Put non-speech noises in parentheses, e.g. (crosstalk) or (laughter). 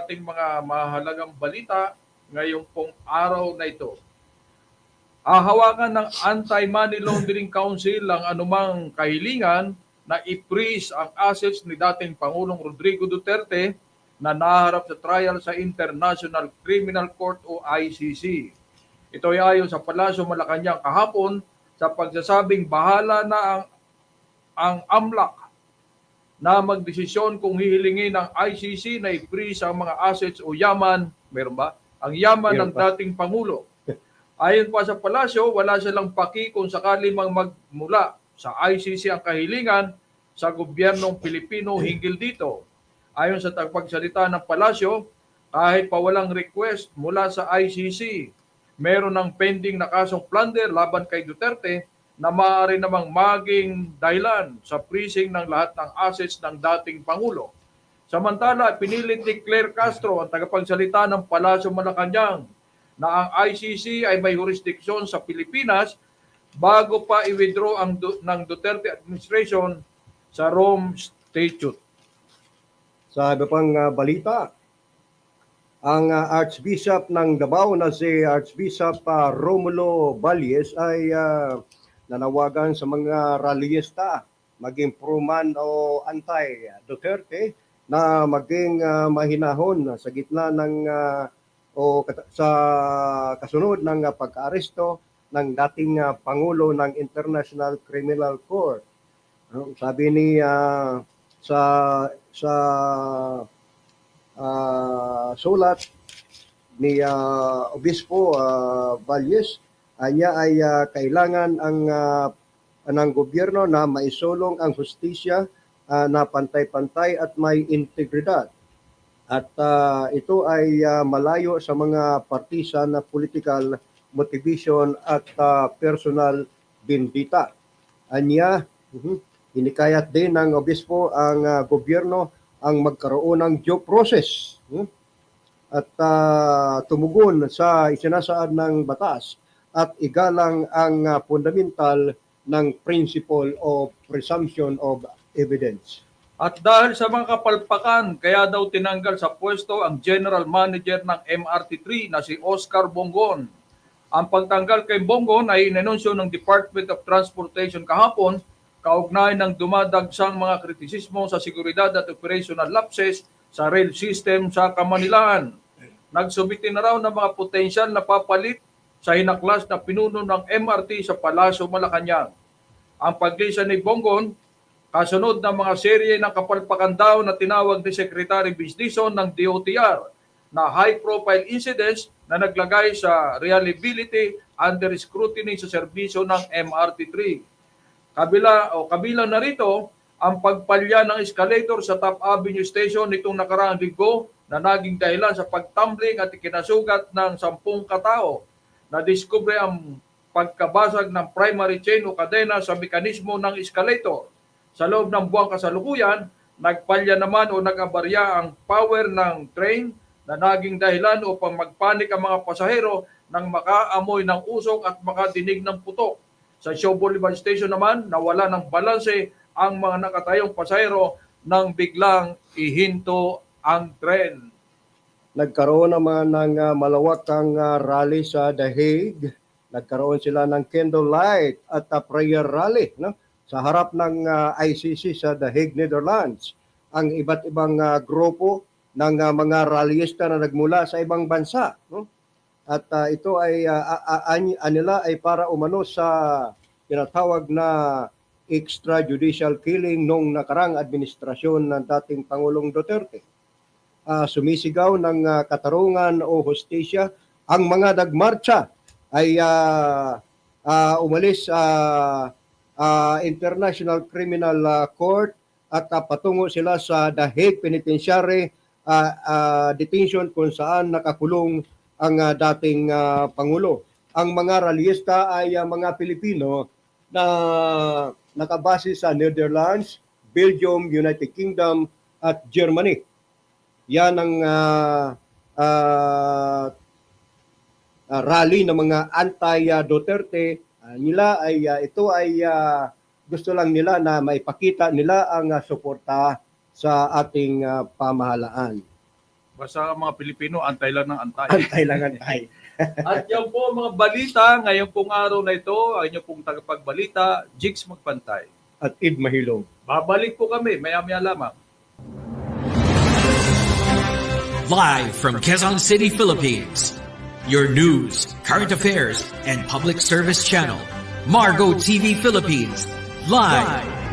ating mga mahalagang balita ngayong pong araw na ito. Ahawakan ng Anti-Money Laundering Council ang anumang kahilingan na i-freeze ang assets ni dating Pangulong Rodrigo Duterte na naharap sa trial sa International Criminal Court o ICC. Ito ay ayon sa Palasyo Malacanang kahapon sa pagsasabing bahala na ang ang AMLAC na magdesisyon kung hihilingin ng ICC na i-freeze ang mga assets o yaman, meron ba? Ang yaman Meron ng dating Pangulo. Ayon pa sa palasyo, wala silang paki kung sakali mang magmula sa ICC ang kahilingan sa gobyernong Pilipino hinggil dito. Ayon sa tagpagsalita ng palasyo, kahit pa walang request mula sa ICC, meron ng pending na kasong plunder laban kay Duterte na maaari namang maging dahilan sa freezing ng lahat ng assets ng dating Pangulo. Samantala, pinilit ni Claire Castro, ang tagapagsalita ng Palasyo Malacanang, na ang ICC ay may jurisdiksyon sa Pilipinas bago pa i-withdraw ang du- ng Duterte administration sa Rome Statute. Sa iba pang ah, balita, ang ah, Archbishop ng Davao na si Archbishop ah, Romulo Valles ay ah, nanawagan sa mga rallyista maging pro-man o anti-Duterte na maging ah, mahinahon sa gitna ng ah, o sa kasunod ng ah, pagka-aresto ng dating ah, Pangulo ng International Criminal Court. Ano, sabi ni ah, sa sa ah, sulat ni ah, Obispo ah, Valles anya ay ah, kailangan ang ah, ng gobyerno na maisulong ang hustisya ah, na pantay-pantay at may integridad. At ah, ito ay ah, malayo sa mga partisan na political motivation at ah, personal bindita. Anya, mhm, Inikayat din ng obispo ang ah, gobyerno ang magkaroon ng due process hmm? at ah, tumugon sa isinasaad ng batas at igalang ang ah, fundamental ng principle of presumption of evidence. At dahil sa mga kapalpakan, kaya daw tinanggal sa pwesto ang general manager ng MRT3 na si Oscar Bongon. Ang pagtanggal kay Bongon ay inanunsyo ng Department of Transportation kahapon kaugnay ng dumadagsang mga kritisismo sa seguridad at operational lapses sa rail system sa Kamanilaan. Nagsumiti na raw ng mga potensyal na papalit sa hinaklas na pinuno ng MRT sa Palasyo Malacanang. Ang paglisa ni Bongon kasunod ng mga serye ng kapalpakan daw na tinawag ni Secretary Bisdison ng DOTR na high-profile incidents na naglagay sa reliability under scrutiny sa serbisyo ng MRT3. Kabila o kabilang na rito ang pagpalya ng escalator sa Top Avenue Station nitong nakaraang linggo na naging dahilan sa pagtumbling at ikinasugat ng sampung katao. Na-discover ang pagkabasag ng primary chain o kadena sa mekanismo ng escalator. Sa loob ng buwang kasalukuyan, nagpalya naman o nag-abarya ang power ng train na naging dahilan upang magpanik ang mga pasahero nang makaamoy ng usok at makadinig ng putok. Sa Shaw Boulevard Station naman, nawala ng balanse ang mga nakatayong pasahero nang biglang ihinto ang tren. Nagkaroon naman ng ah, malawakang ah, rally sa The Hague. Nagkaroon sila ng candlelight at ah, prayer rally no? sa harap ng ah, ICC sa The Hague, Netherlands. Ang iba't ibang ah, grupo ng ah, mga rallyista na nagmula sa ibang bansa. No? At ah, ito ay ah, any- anila ay para umano sa tinatawag na extrajudicial killing nung nakarang administrasyon ng dating Pangulong Duterte. Ah, sumisigaw ng ah, katarungan o hostisya ang mga nagmarcha ay ah, ah, umalis sa ah, International Criminal ah, Court at ah, patungo sila sa The Hague Penitentiary ah, ah, detention kung saan nakakulong ang ah, dating ah, Pangulo. Ang mga rallyista ay ah, mga Pilipino na nakabase sa Netherlands, Belgium, United Kingdom at Germany yan ang uh, uh, uh, rally ng mga anti-Duterte. Uh, nila ay uh, ito ay uh, gusto lang nila na maipakita nila ang uh, suporta sa ating uh, pamahalaan. Basta mga Pilipino, antay lang ng antay. Antay lang antay. (laughs) At yan po mga balita, ngayon pong araw na ito, ang inyo pong tagapagbalita, Jigs Magpantay. At Id Mahilong. Babalik po kami, maya-maya lamang. live from Quezon City, Philippines. Your news, current affairs, and public service channel, Margo TV Philippines, live